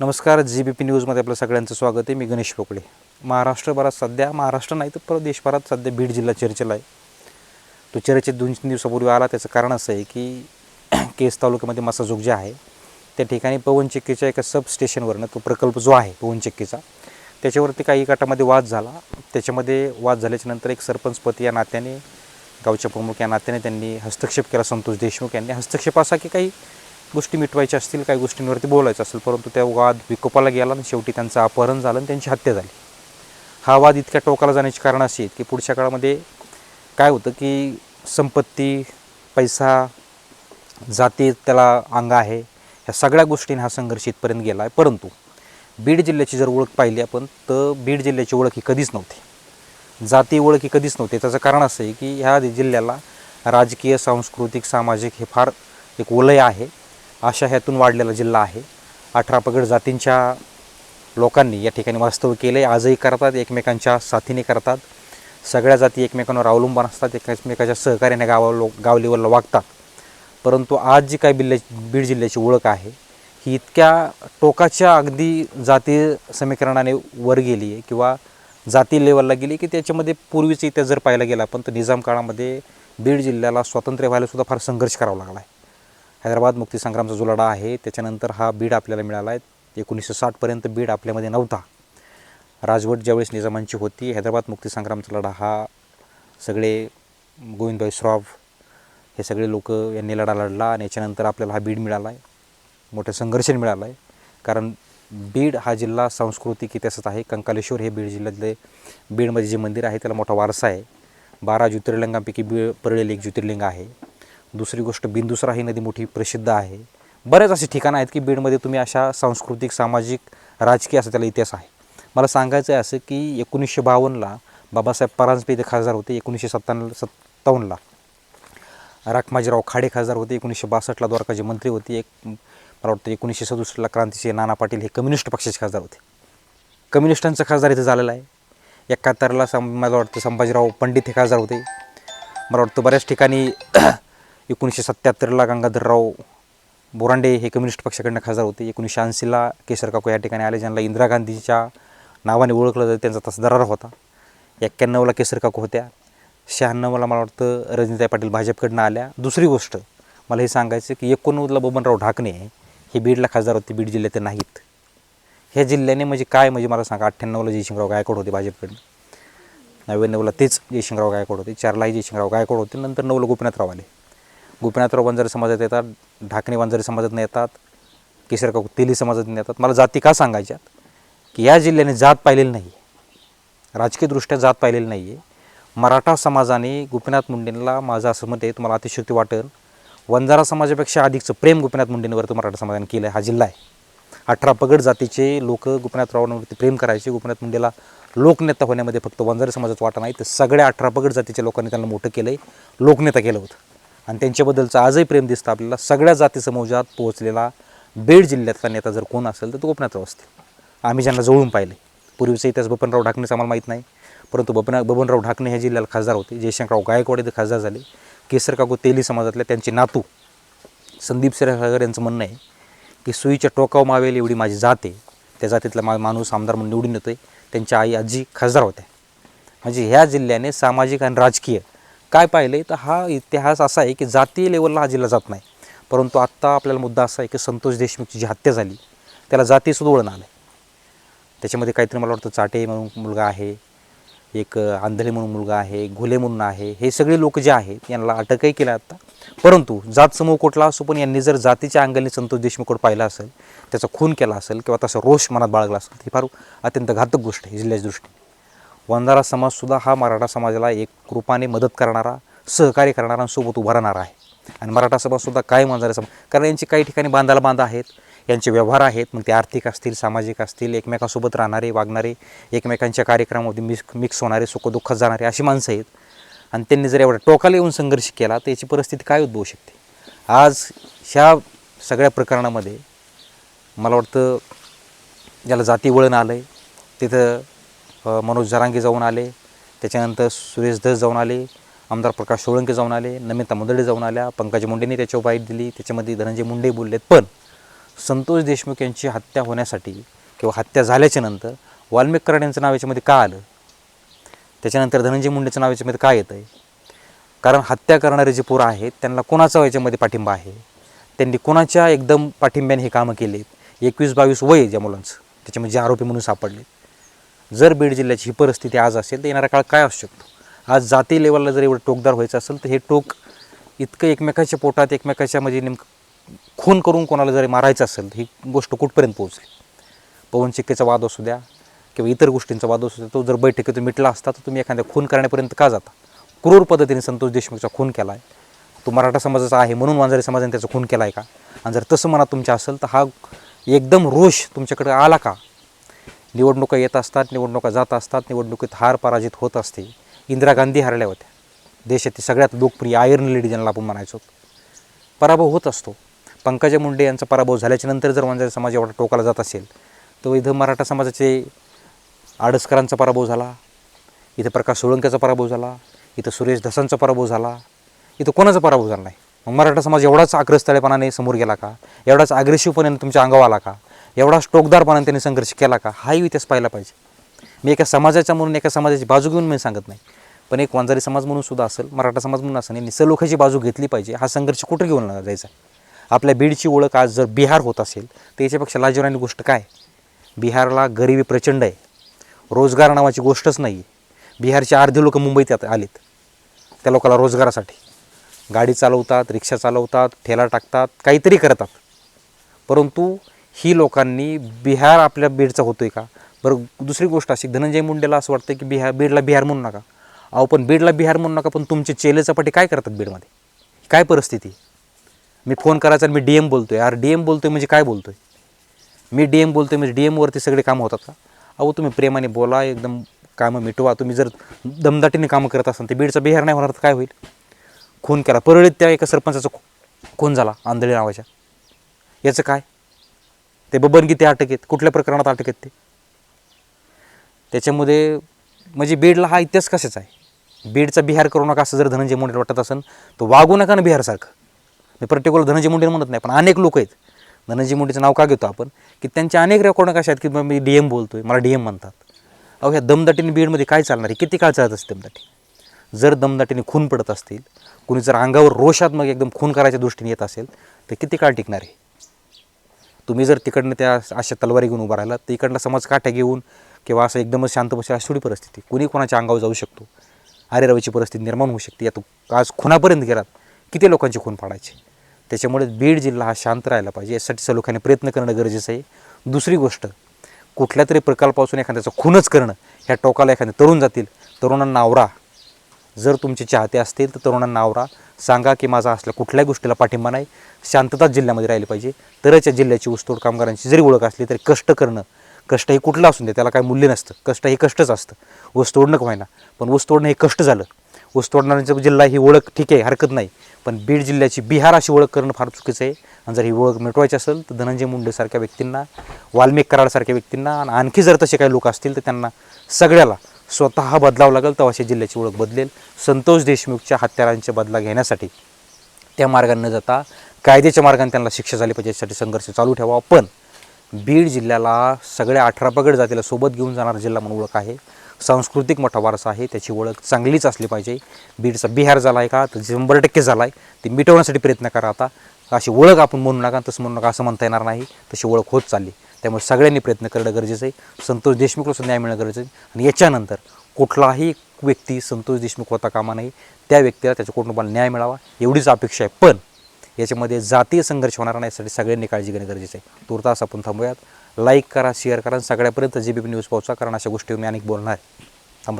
नमस्कार G B P न्यूजमध्ये आपलं सगळ्यांचं स्वागत आहे. मी गणेश पोकळे. महाराष्ट्रभरात सध्या महाराष्ट्र नाही तर परत देशभरात सध्या बीड जिल्हा चर्चेला आहे. तो चर्चेत दोन तीन दिवसापूर्वी आला. त्याचं कारण असं आहे की केस तालुक्यामध्ये मसाजोग जे आहे त्या ठिकाणी पवनचक्कीच्या एका सब स्टेशनवरनं तो प्रकल्प जो आहे पवनचक्कीचा त्याच्यावरती काही गटामध्ये वाद झाला. त्याच्यामध्ये वाद झाल्याच्यानंतर एक सरपंचपती या नात्याने गावच्या प्रमुख या नात्याने त्यांनी हस्तक्षेप केला. संतोष देशमुख यांनी. हस्तक्षेप असा की काही गोष्टी मिटवायच्या असतील काही गोष्टींवरती बोलायचं असेल परंतु त्या वाद विकोपाला गेला आणि शेवटी त्यांचं अपहरण झालं आणि त्यांची हत्या झाली. हा वाद इतक्या टोकाला जाण्याची कारण अशी आहेत की पुढच्या काळामध्ये काय होतं की संपत्ती पैसा जाती त्याला अंग आहे. ह्या सगळ्या गोष्टींनी हा संघर्ष इथपर्यंत गेला आहे परंतु बीड जिल्ह्याची जर ओळख पाहिली आपण तर बीड जिल्ह्याची ओळख ही कधीच नव्हती. जाती ओळख ही कधीच नव्हती. त्याचं कारण असं आहे की ह्या जिल्ह्याला राजकीय सांस्कृतिक सामाजिक हे फार एक वलय आहे. अशा ह्यातून वाढलेला जिल्हा आहे. अठरा पगड जातींच्या लोकांनी या ठिकाणी वास्तव्य केले. आजही करतात एकमेकांच्या साथीने करतात. सगळ्या जाती एकमेकांवर अवलंबून असतात एकमेकाच्या सहकार्याने गावा लो गाव लेवलला वागतात. परंतु आज जी काय बिल्ल्या बीड जिल्ह्याची ओळख आहे ही इतक्या टोकाच्या अगदी जाती समीकरणाने वर गेली आहे किंवा जाती लेवलला गेली की त्याच्यामध्ये पूर्वीचा इतिहास जर पाहायला गेला आपण तर निजाम काळामध्ये बीड जिल्ह्याला स्वातंत्र्य व्हायला सुद्धा फार संघर्ष करावा लागला आहे. हैदराबाद मुक्तीसंग्रामचा जो लढा आहे त्याच्यानंतर हा बीड आपल्याला मिळाला आहे. एकोणीसशे साठपर्यंत बीड आपल्यामध्ये नव्हता. राजवट ज्यावेळेस निजामांची होती हैदराबाद मुक्तीसंग्रामचा लढा हा सगळे गोविंदभाई श्रॉफ हे सगळे लोक यांनी लढा लढला आणि याच्यानंतर आपल्याला हा बीड मिळाला आहे. मोठं संघर्ष मिळाला आहे. कारण बीड हा जिल्हा सांस्कृतिक इतिहासात आहे. कंकालेश्वर हे बीड जिल्ह्यातले बीडमध्ये जे मंदिर आहे त्याला मोठा वारसा आहे. बारा ज्योतिर्लिंगांपैकी बीड परळेल एक ज्योतिर्लिंग आहे. दुसरी गोष्ट बिंदुसरा ही नदी मोठी प्रसिद्ध आहे. बरेच असे ठिकाणं आहेत की बीडमध्ये तुम्ही अशा सांस्कृतिक सामाजिक राजकीय असा त्याला इतिहास आहे. मला सांगायचं आहे असं की एकोणीसशे बावन्नला बाबासाहेब परांजपे इथे खासदार होते एकोणीसशे सत्तावन्न सत्तावन्नला राखमाजीराव खाडे खासदार होते एकोणीसशे बासष्टला द्वारकाचे मंत्री होते एक मला वाटतं एकोणीसशे सदुसष्टला क्रांतीचे नाना पाटील हे कम्युनिस्ट पक्षाचे खासदार होते. कम्युनिस्टांचं खासदार इथं झालेलं आहे. एकाहत्तरला सं मला वाटतं संभाजीराव पंडित हे खासदार होते. मला वाटतं बऱ्याच ठिकाणी एकोणीसशे सत्त्याहत्तरला गंगाधरराव बोरांडे हे कम्युनिस्ट पक्षाकडनं खासदार होते. एकोणीसशे ऐंशीला केसर काकू या ठिकाणी आले ज्यांना इंदिरा गांधीच्या नावाने ओळखलं जातं त्यांचा तसा दरार होता. एक्क्याण्णवला केसर काकू होत्या. शहाण्णवला मला वाटतं रजनीताई पाटील भाजपकडनं आल्या. दुसरी गोष्ट मला हे सांगायचं की एकोणनव्वदला बबनराव ढाकणे हे बीडला खासदार होते बीड जिल्ह्यात नाहीत. ह्या जिल्ह्याने म्हणजे काय? म्हणजे मला सांगा अठ्ठ्याण्णवला जयशिंगराव गायकवाड होते भाजपकडनं. नव्याण्णवला तेच जयशिंगराव गायकवाड होते चारलाही जयशिंगराव गायकवाड होते नंतर नऊला गोपीनाथराव आले. गोपीनाथराव वंजारी समाजात येतात ढाकणे वंजारी समाजातून येतात केसर तेली समाजातून येतात. मला जाती का सांगायच्यात? की या जिल्ह्याने जात पाहिलेली नाही आहे राजकीयदृष्ट्या जात पाहिलेली नाही आहे मराठा समाजाने गोपीनाथ मुंडेंना माझं असं मत आहे तुम्हाला अतिशक्ती वाटेल. वंजारा समाजापेक्षा अधिकचं प्रेम गोपीनाथ मुंडेंवरती मराठा समाजाने केलं आहे हा जिल्हा आहे. अठरा पगड जातीचे लोक गोपीनाथरावांवरती प्रेम करायचे गोपीनाथ मुंडेला लोकनेता होण्यामध्ये फक्त वंजारी समाजात वाटा नाही तर सगळ्या अठरा पगड जातीच्या लोकांनी त्यांना मोठं केलं आहे लोकनेता केलं होतं. आणि त्यांच्याबद्दलचं आजही प्रेम दिसतं आपल्याला. सगळ्या जाती समूजात पोहोचलेला बीड जिल्ह्यातला नेता जर कोण असेल तर तो गोपीनाथराव असतील. आम्ही ज्यांना जवळून पाहिले. पूर्वीचा इतिहास बबनराव ढाकणेचा आम्हाला माहीत नाही. परंतु बबना बबनराव ढाकणे ह्या जिल्ह्याला खासदार होते. जयशंकरराव गायकवाड इथे खासदार झाले. केसर काकू तेली समाजातल्या त्यांचे नातू. संदीप सिरसागर यांचं म्हणणं आहे की सुईच्या टोकाव मावेल एवढी माझी जात आहे. त्या जातीतला मा माणूस आमदार म्हणून निवडून येतोय. त्यांच्या आई आजी खासदार होत्या. म्हणजे ह्या जिल्ह्याने सामाजिक आणि राजकीय काय पाहिलं तर हा इतिहास असा आहे की जातीय लेवलला हा जिल्हा जात नाही. परंतु आत्ता आपल्याला मुद्दा असा आहे की संतोष देशमुखची जी हत्या झाली त्याला जातीसुद्धा वळण आलं त्याच्यामध्ये काहीतरी मला वाटतं चाटे म्हणून मुलगा आहे एक आंधळे म्हणून मुलगा आहे घुले म्हणून आहे हे सगळे लोक जे आहेत यांना अटकही केलं आत्ता परंतु जात समूह कुठला असो पण यांनी जर जातीच्या अंगाने संतोष देशमुखकडे पाहिला असेल त्याचा खून केला असेल किंवा तसा रोष मनात बाळगला असेल ही फार अत्यंत घातक गोष्ट आहे जिल्ह्याच्या दृष्टीने. वंजारा समाजसुद्धा हा मराठा समाजाला एक रूपाने मदत करणारा सहकार्य करणाऱ्यांसोबत उभा राहणारा आहे. आणि मराठा समाजसुद्धा काय वंजारा समाज कारण यांची काही ठिकाणी बांधाला बांधा आहेत यांचे व्यवहार आहेत मग ते आर्थिक असतील सामाजिक असतील एकमेकांसोबत राहणारे वागणारे एकमेकांच्या कार्यक्रमामध्ये मिक्स मिक्स होणारे सुखदुःखात जाणारे अशी माणसं आहेत. आणि त्यांनी जर एवढा टोकाला येऊन संघर्ष केला तर याची परिस्थिती काय उद्भवू शकते? आज ह्या सगळ्या प्रकरणामध्ये मला वाटतं ज्याला जाती वळण आलं आहे तिथं मनोज जरांगे जाऊन आले. त्याच्यानंतर सुरेश धस जाऊन आले. आमदार प्रकाश सोळंके जाऊन आले. नमिता मुंदडे जाऊन आल्या. पंकज मुंडेंनी त्याच्यावर बाईट दिली. त्याच्यामध्ये धनंजय मुंडे बोललेत. पण संतोष देशमुख यांची हत्या होण्यासाठी किंवा हत्या झाल्याच्यानंतर वाल्मिक कराड यांचं नाव याच्यामध्ये का आलं? त्याच्यानंतर धनंजय मुंडेचं नाव याच्यामध्ये का येतं आहे कारण हत्या करणारे जे पोरं आहेत त्यांना कोणाचा याच्यामध्ये पाठिंबा आहे? त्यांनी कोणाच्या एकदम पाठिंब्याने हे कामं केलेत? एकवीस बावीस वय ज्या मुलांचं. त्याच्यामध्ये जे आरोपी म्हणून सापडले जर बीड जिल्ह्याची ही परिस्थिती आज असेल तर येणारा काळ काय असू शकतो? आज जाती लेवलला जर एवढं टोकदार व्हायचं असेल तर हे टोक इतकं एकमेकाच्या पोटात एकमेकाच्या म्हणजे नेमकं खून करून कोणाला जरी मारायचं असेल ही गोष्ट कुठपर्यंत पोहोचली? पवनचिक्कीचा वाद असू द्या किंवा इतर गोष्टींचा वाद असू द्या तो जर बैठकीतून मिटला असता तर तुम्ही एखाद्या खून करण्यापर्यंत का जाता? क्रूर पद्धतीने संतोष देशमुखचा खून केला आहे तो मराठा समाजाचा आहे म्हणून वांजारी समाजाने त्याचा खून केला आहे का? आणि जर तसं मनात तुमच्या असेल तर हा एकदम रोष तुमच्याकडे आला का? निवडणुका येत असतात निवडणुका जात असतात निवडणुकीत हार पराजित होत असते. इंदिरा गांधी हरल्या होत्या. देशातील सगळ्यात लोकप्रिय आयर्न लेडी ज्यांना आपण म्हणायचो. पराभव होत असतो. पंकजा मुंडे यांचा पराभव झाल्याच्यानंतर जर वंजारी समाज एवढा टोकाला जात असेल तर इथं मराठा समाजाचे आडसकरांचा पराभव झाला इथं प्रकाश सोळंकेचा पराभव झाला इथं सुरेश धसांचा पराभव झाला इथं कोणाचा पराभव झाला नाही? मग मराठा समाज एवढाच आग्रस्तळेपणाने समोर गेला का? एवढाच अग्रेसिव्हपणाने तुमच्या अंगावर आला का? एवढा टोकदारपणाने त्यांनी संघर्ष केला का? हाही इतिहास पाहिला पाहिजे. मी एका समाजाच्या म्हणून एका समाजाची बाजू घेऊन मी सांगत नाही. पण एक वंजारी समाज म्हणून सुद्धा असेल मराठा समाज म्हणून असेल यांनी सलोख्याची बाजू घेतली पाहिजे. हा संघर्ष कुठं घेऊन जायचा? आपल्या बीडची ओळख आज जर बिहार होत असेल तर याच्यापेक्षा लाजीवराणी गोष्ट काय? बिहारला गरिबी प्रचंड आहे. रोजगार नावाची गोष्टच नाही आहे बिहारचे अर्धे लोक मुंबईत आलेत. त्या लोकांना रोजगारासाठी. गाडी चालवतात रिक्षा चालवतात ठेला टाकतात काहीतरी करतात. परंतु ही लोकांनी बिहार आपल्या बीडचा होतोय का? बरं दुसरी गोष्ट अशी धनंजय मुंडेला असं वाटतं की बिहार बीडला बिहार म्हणू नका. अहो पण बीडला बिहार म्हणू नका पण तुमचे चेले चपाटी काय करतात बीडमध्ये? काय परिस्थिती? मी फोन करायचा आणि मी डी एम बोलतोय. यार डी एम बोलतोय म्हणजे काय बोलतोय? मी डी एम बोलतोय म्हणजे डी एमवरती सगळे कामं होतात का? अहो तुम्ही प्रेमाने बोला एकदम कामं मिटवा. तुम्ही जर दमदाटीने कामं करत असाल तर बीडचा बिहार नाही होणार तर काय होईल? खून केला. परळीत त्या एका सरपंचाचा खून झाला आंधळी नावाच्या. याचं काय? ते बबन किती अटक आहेत. कुठल्या प्रकरणात अटक आहेत ते? त्याच्यामध्ये म्हणजे बीडला हा इतिहास कशाचा आहे? बीडचा बिहार करू नका असं जर धनंजय मुंडे वाटत असेल तर वागू नका ना बिहारसारखं. मी पर्टिक्युलर धनंजय मुंडे म्हणत नाही पण अनेक लोक आहेत. धनंजय मुंडेचं नाव का घेतो आपण? की त्यांचे अनेक रेकॉर्ड कशा आहेत की मग मी डी एम बोलतो आहे मला डी एम म्हणतात. अहो ह्या दमदाटीने बीडमध्ये काय चालणार आहे? किती काळ चालत असते दमदाटी? जर दमदाटीने खून पडत असतील कुणी जर अंगावर रोषात मग एकदम खून करायच्या दृष्टीने येत असेल तर किती काळ टिकणार आहे? तुम्ही जर तिकडनं त्या अशा तलवारी घेऊन उभा राहिला तर इकडला समाज काठ्या घेऊन किंवा असं एकदमच शांत बसेल अशी थोडी परिस्थिती. कुणी कोणाच्या अंगावर जाऊ शकतो. आरे रवीची परिस्थिती निर्माण होऊ शकते. यात आज खुनापर्यंत गेलात किती लोकांचे खून पाडायचे? त्याच्यामुळे बीड जिल्हा हा शांत राहिला पाहिजे. यासाठी सलोख्याने प्रयत्न करणं गरजेचं आहे. दुसरी गोष्ट कुठल्या तरी प्रकल्पापासून एखाद्याचा खूनच करणं ह्या टोकाला एखादे तरुण जातील. तरुणांना आवरा. जर तुमचे चाहते असतील तर तरुणांना आवरा. सांगा की माझा असल्या कुठल्याही गोष्टीला पाठिंबा नाही. शांतताच जिल्ह्यामध्ये राहिली पाहिजे. तरच या जिल्ह्याची ऊसतोड कामगारांची जरी ओळख असली तरी कष्ट करणं कष्ट हे कुठलं असून दे त्याला काय मूल्य नसतं. कष्ट हे कष्टच असतं. ऊस तोडणं व्हायना पण ऊस तोडणं हे कष्ट झालं. ऊस तोडणाऱ्यांचं जिल्हा ही ओळख ठीक आहे हरकत नाही. पण बीड जिल्ह्याची बिहार अशी ओळख करणं फार चुकीचं आहे. आणि जर ही ओळख मिटवायची असेल तर धनंजय मुंडेसारख्या व्यक्तींना वाल्मिक कराडसारख्या व्यक्तींना आणि आणखी जर तसे काही लोक असतील तर त्यांना सगळ्याला स्वतः बदलावं लागेल तवाशी जिल्ह्याची ओळख बदलेल. संतोष देशमुखच्या हत्यारांचा बदला घेण्यासाठी त्या मार्गाने न जाता कायद्याच्या मार्गाने त्यांना शिक्षा झाली पाहिजे यासाठी संघर्ष चालू ठेवा पण बीड जिल्ह्याला सगळ्या अठरा पगड जातीला सोबत घेऊन जाणारा जिल्हा म्हणून ओळख आहे. सांस्कृतिक मोठा वारसा आहे त्याची ओळख चांगलीच असली पाहिजे. बीडचा बिहार झाला आहे का? तर शंभर टक्के झाला आहे ते मिटवण्यासाठी प्रयत्न करा आता. अशी ओळख आपण म्हणू नका तसं म्हणू नका असं म्हणता येणार नाही. तशी ओळख होत चालली. त्यामुळे सगळ्यांनी प्रयत्न करणं गरजेचं आहे. संतोष देशमुखला सुद्धा न्याय मिळणं गरजेचं आहे. आणि याच्यानंतर कुठलाही व्यक्ती संतोष देशमुख होता कामा नाही त्या व्यक्तीला त्याच्या कुटुंबाला न्याय मिळावा एवढीच अपेक्षा आहे. पण याच्यामध्ये जातीय संघर्ष होणार नाही यासाठी सगळ्यांनी काळजी घेणं गरजेचं आहे. तुर्तास आपण थांबूयात. लाईक करा शेअर करा आणि सगळ्यापर्यंत जी बी न्यूज पोहोचा कारण अशा गोष्टी मी अनेक बोलणार आहे.